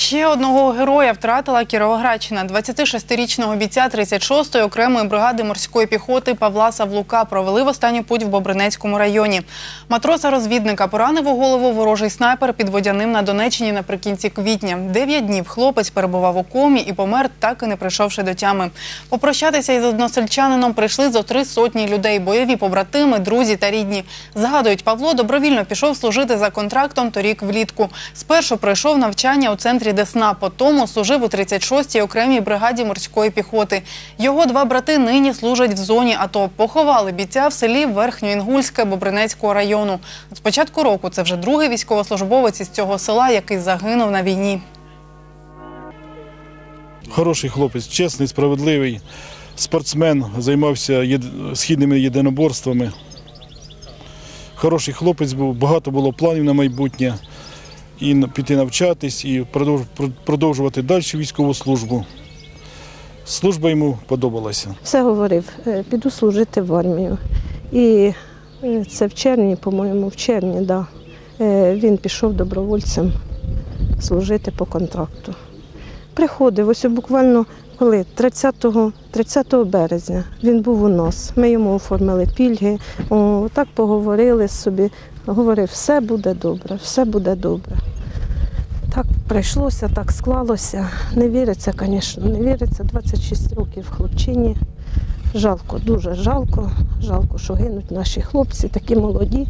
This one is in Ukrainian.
Ще одного героя втратила Кіровоградщина. 26-річного бійця 36-ї окремої бригади морської піхоти Павла Савлука провели в останній путь в Бобринецькому районі. Матроса-розвідника поранив у голову ворожий снайпер під Водяним на Донеччині наприкінці квітня. Дев'ять днів хлопець перебував у комі і помер, так і не прийшовши до тями. Попрощатися із односельчанином прийшли зо три сотні людей, бойові побратими, друзі та рідні. Згадують, Павло добровільно пішов служити за контрактом торік влітку. Спершу пройшов навчання у центрі Десна, потім служив у 36-й окремій бригаді морської піхоти. Його два брати нині служать в зоні АТО. Поховали бійця в селі Верхньоінгульське Бобринецького району. З початку року це вже другий військовослужбовець із цього села, який загинув на війні. Хороший хлопець, чесний, справедливий, спортсмен, займався східними єдиноборствами. Хороший хлопець був, багато було планів на майбутнє. І піти навчатись, і продовжувати далі військову службу. Служба йому подобалася. Все говорив, е, піду служити в армію. І е, це в червні, по-моєму, в червні, да. Е, він пішов добровольцем служити по контракту. Приходив, ось буквально коли 30, 30 березня він був у нас. Ми йому оформили пільги, о, так поговорили собі. Говорив, все буде добре, все буде добре. Так прийшлося, так склалося. Не віриться, звісно, не віриться. 26 років хлопчині. Жалко, дуже жалко. Жалко, що гинуть наші хлопці, такі молоді.